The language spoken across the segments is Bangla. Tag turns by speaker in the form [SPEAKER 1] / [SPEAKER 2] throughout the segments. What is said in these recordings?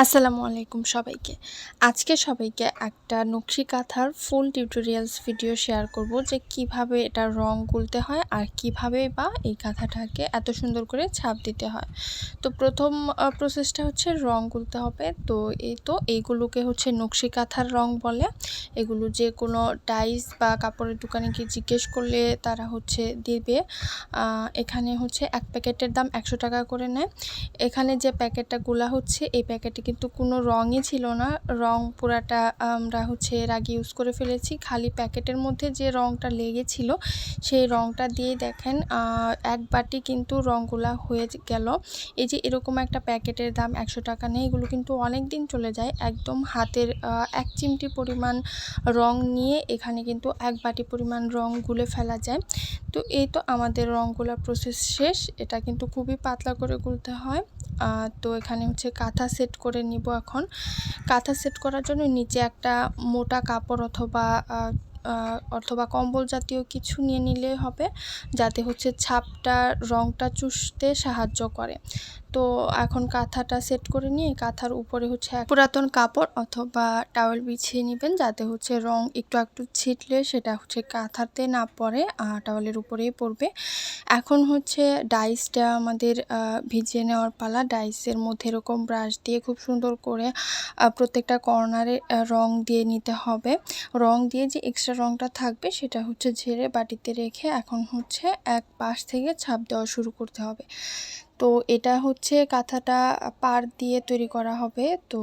[SPEAKER 1] আসসালামু আলাইকুম সবাইকে। আজকে সবাইকে একটা নকশি কাঁথার ফুল টিউটোরিয়ালস ভিডিও শেয়ার করব যে কীভাবে এটা রং গুলতে হয় আর কীভাবে বা এই কাঁথাটাকে এত সুন্দর করে ছাপ দিতে হয়। তো প্রথম প্রসেসটা হচ্ছে রং গুলতে হবে। তো এই তো এইগুলোকে হচ্ছে নকশি কাঁথার রং বলে। এগুলো যে কোনো ডাইস বা কাপড়ের দোকানে গিয়ে জিজ্ঞেস করলে তারা হচ্ছে দিবে। এখানে হচ্ছে এক প্যাকেটের দাম একশো টাকা করে নেয়। এখানে যে প্যাকেটটা গুলা হচ্ছে, এই প্যাকেটে কিন্তু কোনো রঙই ছিল না। রং পুরাটা আমরা হচ্ছে এর আগে ইউজ করে ফেলেছি। খালি প্যাকেটের মধ্যে যে রংটা লেগেছিল, সেই রংটা দিয়ে দেখেন এক বাটি কিন্তু রঙগুলা হয়ে গেল। এই যে এরকম একটা প্যাকেটের দাম একশো টাকা নেই এগুলো কিন্তু অনেক দিন চলে যায়। একদম হাতের এক চিমটি পরিমাণ রং নিয়ে এখানে কিন্তু এক বাটি পরিমাণ রং গুলে ফেলা যায়। তো এই তো আমাদের রঙগুলোর প্রসেস শেষ। এটা কিন্তু খুবই পাতলা করে গুলতে হয়। তো এখানে হচ্ছে কাঁথা সেট করে নিব এখন। কাঁথা সেট করার জন্য নিচে একটা মোটা কাপড় অথবা অথবা কম্বল জাতীয় কিছু নিয়ে নিলে হবে, যাতে হচ্ছে ছাপটা, রংটা চুষতে সাহায্য করে। তো এখন কাঁথাটা সেট করে নিয়ে কাঁথার উপরে হচ্ছে পুরাতন কাপড় অথবা টাওয়েল বিছিয়ে নেবেন, যাতে হচ্ছে রং একটু একটু ছিটলে সেটা হচ্ছে কাঁথাতে না পড়ে টাওয়েলের উপরেই পড়বে। এখন হচ্ছে ডাইসটা আমাদের ভিজিয়ে নেওয়ার পালা। ডাইসের মধ্যে এরকম ব্রাশ দিয়ে খুব সুন্দর করে প্রত্যেকটা কর্নারে রং দিয়ে নিতে হবে। রং দিয়ে যে এক্সট্রা রংটা থাকবে, সেটা হচ্ছে ঝেড়ে বাটিতে রেখে এখন হচ্ছে এক পাশ থেকে ছাপ দেওয়া শুরু করতে হবে। তো এটা হচ্ছে কাঁথাটা পার দিয়ে তৈরি করা হবে। তো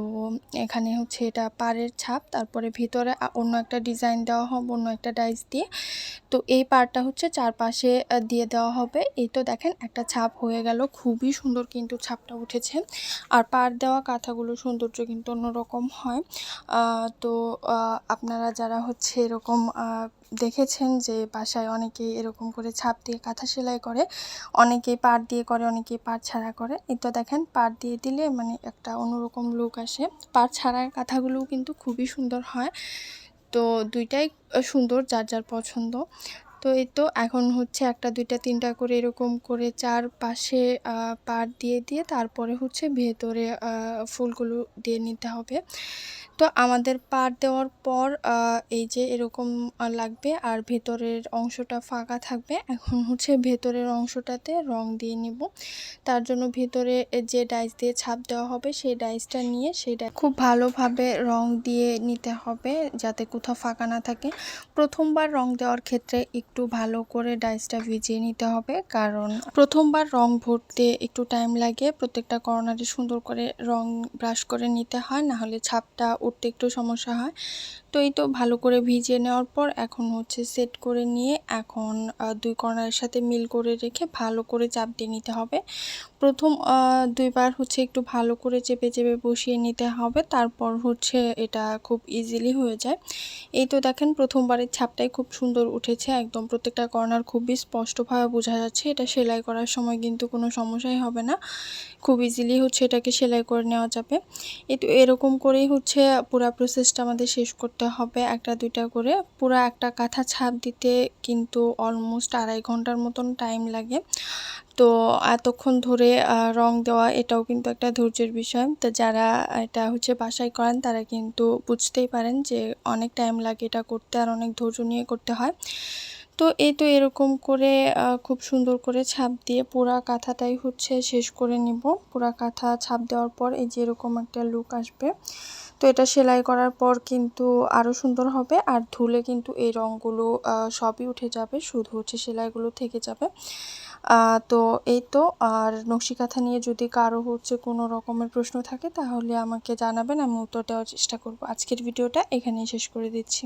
[SPEAKER 1] এখানে হচ্ছে এটা পাড়ের ছাপ, তারপরে ভিতরে অন্য একটা ডিজাইন দেওয়া হবে, অন্য একটা ডাইস দিয়ে। তো এই পাড়টা হচ্ছে চারপাশে দিয়ে দেওয়া হবে। এই তো দেখেন একটা ছাপ হয়ে গেল, খুবই সুন্দর কিন্তু ছাপটা উঠেছে। আর পাড় দেওয়া কাঁথাগুলো সৌন্দর্য কিন্তু অন্যরকম হয়। তো আপনারা যারা হচ্ছে এরকম দেখেছেন যে বাসায় অনেকেই এরকম করে ছাপ দিয়ে কাঁথা সেলাই করে, অনেকেই পাড় দিয়ে করে, অনেকেই পাড় ছাড়া করে। এই তো দেখেন, পাড় দিয়ে দিলে মানে একটা অন্যরকম লুক আসে। পাড় ছাড়ার কাঁথাগুলোও কিন্তু খুবই সুন্দর হয়। তো দুইটাই সুন্দর, যার যার পছন্দ। তো এই তো এখন হচ্ছে একটা, দুইটা, তিনটা করে এরকম করে চার পাশে পাড় দিয়ে দিয়ে তারপরে হচ্ছে ভেতরে ফুলগুলো দিয়ে নিতে হবে। তো আমাদের পাড় দেওয়ার পর এই যে এরকম লাগবে আর ভেতরের অংশটা ফাঁকা থাকবে। এখন হচ্ছে ভেতরের অংশটাতে রং দিয়ে নিব। তার জন্য ভেতরে যে ডাইস দিয়ে ছাপ দেওয়া হবে, সেই ডাইসটা নিয়ে সেটা খুব ভালোভাবে রং দিয়ে নিতে হবে যাতে কোথাও ফাঁকা না থাকে। প্রথমবার রং দেওয়ার ক্ষেত্রে একটু ভালো করে ডাইসটা ভিজিয়ে নিতে হবে। কারণ প্রথমবার রং ভরতে একটু টাইম লাগে। প্রত্যেকটা কর্নারে সুন্দর করে রং ব্রাশ করে নিতে হয়। না হলে ছাপটা উঠতে একটু সমস্যা হয়। তো এই তো ভালো করে ভিজিয়ে নেওয়ার পর এখন হচ্ছে সেট করে নিয়ে এখন দুই কর্নারের সাথে মিল করে রেখে ভালো করে চাপ দিয়ে নিতে হবে। প্রথম দুইবার হচ্ছে একটু ভালো করে চেপে চেপে বসিয়ে নিতে হবে, তারপর হচ্ছে এটা খুব ইজিলি হয়ে যায়। এই তো দেখেন প্রথমবারের ছাপটাই খুব সুন্দর উঠেছে, একদম প্রত্যেকটা কর্নার খুবই স্পষ্টভাবে বোঝা যাচ্ছে, এটা সেলাই করার সময় কিন্তু কোনো সমস্যাই হবে না, খুব ইজিলি হচ্ছে এটাকে সেলাই করে নেওয়া যাবে। এই তো এরকম করেই হচ্ছে পুরো প্রসেসটা আমাদের শেষ করতে হবে একটা দুইটা করে। পুরো একটা কাঁথা ছাপ দিতে কিন্তু অলমোস্ট আড়াই ঘণ্টার মতন টাইম লাগে। তো এতক্ষণ ধরে রং দেওয়া এটাও কিন্তু একটা ধৈর্যের বিষয়। তো যারা এটা হচ্ছে বাসায় করেন, তারা কিন্তু বুঝতেই পারেন যে অনেক টাইম লাগে এটা করতে আর অনেক ধৈর্য নিয়ে করতে হয়। তো এই তো এরকম করে খুব সুন্দর করে ছাপ দিয়ে পুরা কাঁথাটাই হচ্ছে শেষ করে নিব। পুরা কাঁথা ছাপ দেওয়ার পর এই যে এরকম একটা লুক আসবে। তো এটা সেলাই করার পর কিন্তু আরও সুন্দর হবে। আর ধুলে কিন্তু এই রঙগুলো সবই উঠে যাবে। শুধু হচ্ছে সেলাইগুলো থেকে যাবে। তো এই তো, আর নকশি কাঁথা নিয়ে যদি কারও হচ্ছে কোনো রকমের প্রশ্ন থাকে তাহলে আমাকে জানাবেন, আমি উত্তর দেওয়ার চেষ্টা করব। আজকের ভিডিওটা এখানেই শেষ করে দিচ্ছি।